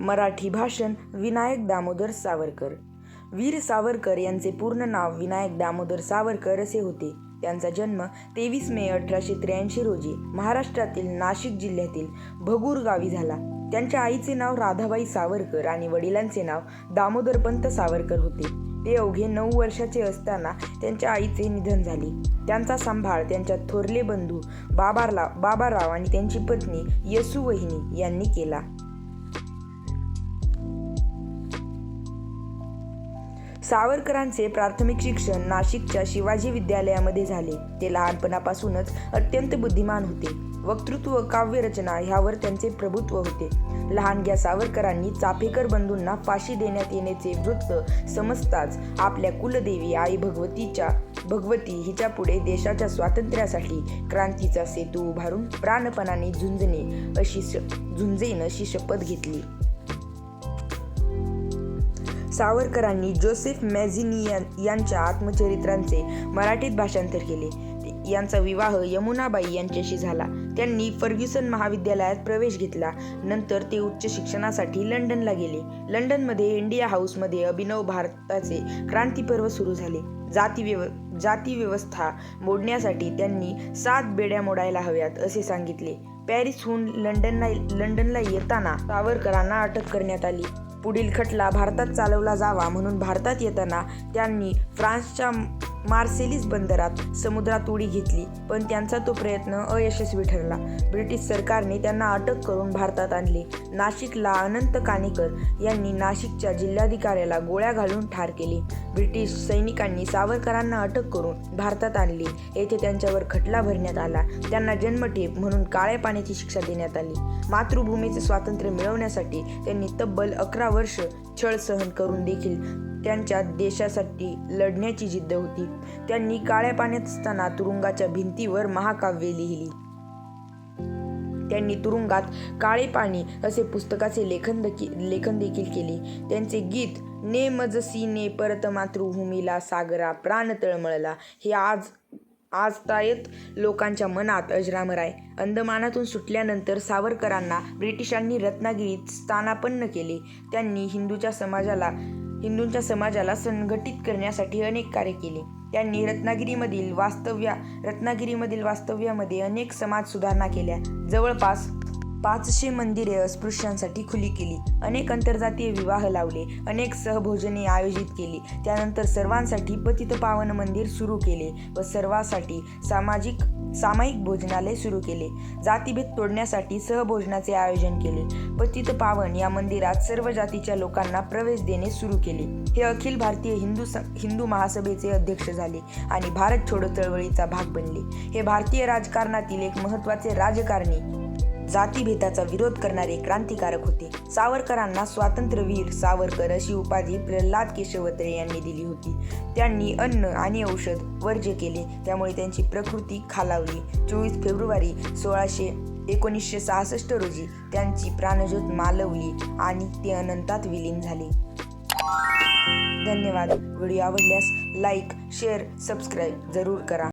मराठी भाषण विनायक दामोदर सावरकर. वीर सावरकर यांचे पूर्ण नाव विनायक दामोदर सावरकर असे होते. त्यांचा जन्म तेवीस मे अठराशे त्र्याऐंशी रोजी महाराष्ट्रातील नाशिक जिल्ह्यातील भगूर गावी झाला. त्यांच्या आईचे नाव राधाबाई सावरकर आणि वडिलांचे नाव दामोदरपंत सावरकर होते. ते अवघे नऊ वर्षाचे असताना त्यांच्या आईचे निधन झाले. त्यांचा सांभाळ त्यांच्या थोरले बंधू बाबारला बाबाराव आणि त्यांची पत्नी यसू वहिनी यांनी केला. सावरकरांचे प्राथमिक शिक्षण नाशिकच्या शिवाजी विद्यालयामध्ये झाले. ते लहानपणापासूनच अत्यंत बुद्धिमान होते. वक्तृत्व काव्यरचना ह्यावर त्यांचे प्रभुत्व होते. लहानग्या सावरकरांनी चाफेकर बंधूंना फाशी देण्यात येण्याचे वृत्त समजताच आपल्या कुलदेवी आई भगवतीच्या भगवती हिच्या पुढे देशाच्या स्वातंत्र्यासाठी क्रांतीचा सेतू उभारून प्राणपणाने झुंजणे अशी श- झुंजेन अशी शपथ घेतली. सावरकरांनी जोसेफ मॅझिनी यांच्या आत्मचरित्रांचे मराठीत भाषांतर केले. यांचा विवाह यमुनाबाई यांच्याशी झाला. त्यांनी फर्ग्युसन महाविद्यालयात प्रवेश घेतला. नंतर ते उच्च शिक्षणासाठी लंडनला गेले. लंडनमध्ये इंडिया हाऊसमध्ये अभिनव भारताचे क्रांतीपर्व सुरू झाले. जाती व्यव जाती व्यवस्था मोडण्यासाठी त्यांनी सात बेड्या मोडायला हव्यात असे सांगितले. पॅरिसहून लंडनला लंडनला येताना सावरकरांना अटक करण्यात आली. पुढील खटला भारतात चालवला जावा म्हणून भारतात येताना त्यांनी फ्रान्सच्या मार्सेलिस बंदरात समुद्रात उडी घेतली पण त्यांचा तो प्रयत्न अयशस्वी ठरला. ब्रिटिश सरकारने त्यांना अटक करून भारतात आणले. नाशिकला अनंत कानेकर यांनी नाशिकच्या जिल्हाधिकाऱ्याला गोळ्या घालून ठार केले. ब्रिटिश सैनिकांनी सावरकरांना अटक करून भारतात आणले. येथे त्यांच्यावर खटला भरण्यात आला. त्यांना जन्मठेप म्हणून काळ्या पाण्याची शिक्षा देण्यात आली. मातृभूमीचे स्वातंत्र्य मिळवण्यासाठी त्यांनी तब्बल अकरा वर्ष छळ सहन करून देखील त्यांच्या देशासाठी लढण्याची जिद्द होती. त्यांनी काळ्या पाण्यात असताना तुरुंगाच्या भिंतीवर महाकाव्ये लिहिली. त्यांनी तुरुंगात काळे पाणी असे पुस्तकाचे लेखन देखी लेखन देखील केले. त्यांचे गीत ने मजसी ने परत मातृभूमीला सागरा प्राण तळमळला हे आज आज तायत लोकांच्या मनात अजरामर आहे अंदमानातून सुटल्यानंतर सावरकरांना ब्रिटिशांनी रत्नागिरीत स्थानापन्न केले. त्यांनी हिंदूच्या समाजाला हिंदूंच्या समाजाला संघटित करण्यासाठी अनेक कार्य केले. त्यांनी रत्नागिरीमधील वास्तव्या रत्नागिरीमधील वास्तव्यामध्ये अनेक समाज सुधारणा केल्या. जवळपास पाचशे मंदिरे अस्पृश्यांसाठी खुली केली. अनेक आंतरजातीय विवाह लावले. अनेक सहभोजने आयोजित केली. त्यानंतर सर्वांसाठी पतित पावन मंदिर सुरू केले व सर्वांसाठी सामाजिक सामायिक भोजनालय सुरू केले. जातीभेद तोडण्यासाठी सहभोजनाचे आयोजन केले. पतित पावन या मंदिरात सर्व जातीच्या लोकांना प्रवेश देणे सुरू केले. हे अखिल भारतीय हिंदू हिंदू महासभेचे अध्यक्ष झाले आणि भारत छोडो चळवळीचा भाग बनले. हे भारतीय राजकारणातील एक महत्त्वाचे राजकारणी जातीभेदाचा विरोध करणारे क्रांतिकारक होते. सावरकरांना स्वातंत्र्यवीर सावरकर अशी उपाधी प्रल्हाद केशवत्रे यांनी दिली होती. त्यांनी अन्न आणि औषध वर्ज्य केले. त्यामुळे त्यांची प्रकृती खालावली. चोवीस फेब्रुवारी सोळाशे एकोणीसशे सहासष्ट रोजी त्यांची प्राणज्योत मालवली आणि ते अनंतात विलीन झाले. धन्यवाद. व्हिडिओ आवडल्यास लाईक शेअर सबस्क्राईब जरूर करा.